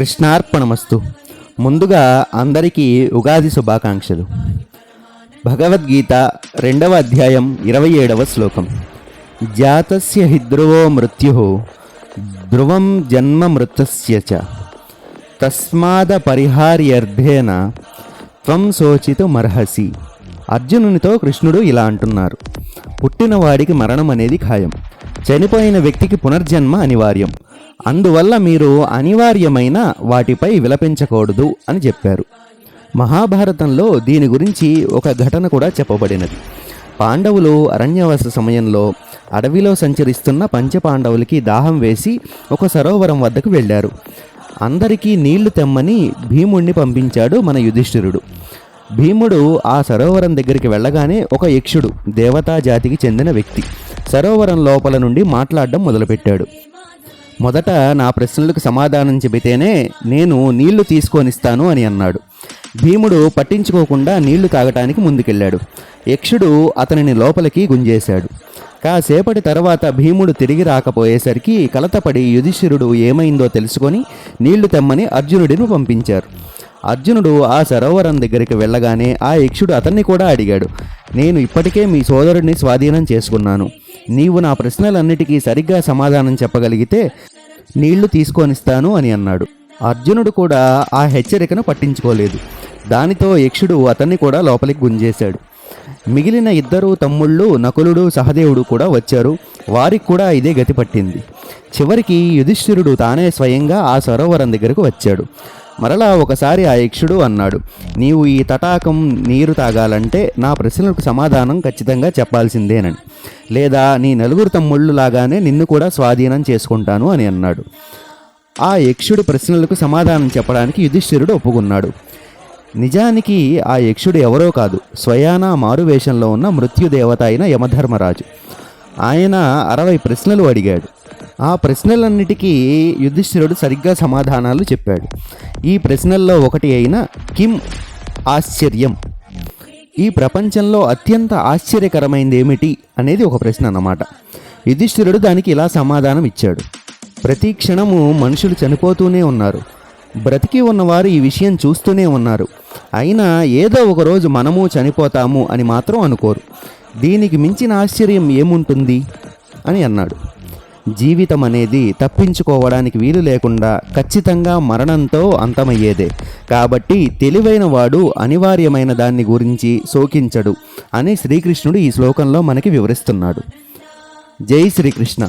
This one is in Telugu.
కృష్ణార్పణమస్తు. ముందుగా అందరికీ ఉగాది శుభాకాంక్షలు. భగవద్గీత రెండవ అధ్యాయం ఇరవై ఏడవ శ్లోకం. జాతస్య హిద్రువో మృత్యు ధ్రువం జన్మ మృతస్య చ. తస్మాద పరిహార్యర్థేన త్వం శోచితుమర్హసి. అర్జునునితో కృష్ణుడు ఇలా అంటున్నారు. పుట్టినవాడికి మరణం అనేది ఖాయం. చనిపోయిన వ్యక్తికి పునర్జన్మ అనివార్యం. అందువల్ల మీరు అనివార్యమైన వాటిపై విలపించకూడదు అని చెప్పారు. మహాభారతంలో దీని గురించి ఒక ఘటన కూడా చెప్పబడినది. పాండవులు అరణ్యవాస సమయంలో అడవిలో సంచరిస్తున్న పంచపాండవులకి దాహం వేసి ఒక సరోవరం వద్దకు వెళ్ళారు. అందరికీ నీళ్ళు తెమ్మని భీముణ్ణి పంపించాడు మన యుధిష్ఠిరుడు. భీముడు ఆ సరోవరం దగ్గరికి వెళ్ళగానే ఒక యక్షుడు దేవతా జాతికి చెందిన వ్యక్తి. సరోవరం లోపల నుండి మాట్లాడడం మొదలుపెట్టాడు. మొదట నా ప్రశ్నలకు సమాధానం చెబితేనే నేను నీళ్ళు తీసుకొనిస్తాను అని అన్నాడు. భీముడు పట్టించుకోకుండా నీళ్ళు తాగటానికి ముందుకెళ్ళాడు. యక్షుడు అతనిని లోపలికి గుంజేశాడు. కాసేపటి తర్వాత భీముడు తిరిగి రాకపోయేసరికి కలతపడి యుధిష్ఠిరుడు ఏమైందో తెలుసుకొని నీళ్ళు తెమ్మని అర్జునుడిని పంపించారు. అర్జునుడు ఆ సరోవరం దగ్గరికి వెళ్ళగానే ఆ యక్షుడు అతన్ని కూడా అడిగాడు. నేను ఇప్పటికే మీ సోదరుడిని స్వాధీనం చేసుకున్నాను. నీవు నా ప్రశ్నలన్నిటికీ సరిగ్గా సమాధానం చెప్పగలిగితే నీళ్ళు తీసుకొనిస్తాను అని అన్నాడు. అర్జునుడు కూడా ఆ హెచ్చరికను పట్టించుకోలేదు. దానితో యక్షుడు అతన్ని కూడా లోపలికి గుంజేశాడు. మిగిలిన ఇద్దరు తమ్ముళ్ళు నకులుడు సహదేవుడు కూడా వచ్చారు. వారికి కూడా ఇదే గతి పట్టింది. చివరికి యుధిష్ఠిరుడు తానే స్వయంగా ఆ సరోవరం దగ్గరకు వచ్చాడు. మరలా ఒకసారి ఆ యక్షుడు అన్నాడు నీవు ఈ తటాకం నీరు తాగాలంటే నా ప్రశ్నలకు సమాధానం ఖచ్చితంగా చెప్పాల్సిందేనని. లేదా నీ నలుగురు తమ్ముళ్ళు లాగానే నిన్ను కూడా స్వాధీనం చేసుకుంటాను అని అన్నాడు. ఆ యక్షుడి ప్రశ్నలకు సమాధానం చెప్పడానికి యుధిష్ఠిరుడు ఒప్పుకున్నాడు. నిజానికి ఆ యక్షుడు ఎవరో కాదు స్వయాన మారువేషంలో ఉన్న మృత్యుదేవత అయిన యమధర్మరాజు. ఆయన అరవై ప్రశ్నలు అడిగాడు. ఆ ప్రశ్నలన్నిటికీ యుధిష్ఠిరుడు సరిగ్గా సమాధానాలు చెప్పాడు. ఈ ప్రశ్నల్లో ఒకటి అయిన కిమ్ ఆశ్చర్యం. ఈ ప్రపంచంలో అత్యంత ఆశ్చర్యకరమైనది ఏమిటి అనేది ఒక ప్రశ్న అన్నమాట. యుధిష్ఠిరుడు దానికి ఇలా సమాధానం ఇచ్చాడు. ప్రతి క్షణము మనుషులు చనిపోతూనే ఉన్నారు. బ్రతికి ఉన్నవారు ఈ విషయం చూస్తూనే ఉన్నారు. అయినా ఏదో ఒకరోజు మనము చనిపోతాము అని మాత్రం అనుకోరు. దీనికి మించిన ఆశ్చర్యం ఏముంటుంది? అని అన్నాడు. జీవితం అనేది తప్పించుకోవడానికి వీలు లేకుండా ఖచ్చితంగా మరణంతో అంతమయ్యేదే. కాబట్టి తెలివైన వాడు అనివార్యమైన దాన్ని గురించి శోకించడు అని శ్రీకృష్ణుడు ఈ శ్లోకంలో మనకి వివరిస్తున్నాడు. జై శ్రీకృష్ణ.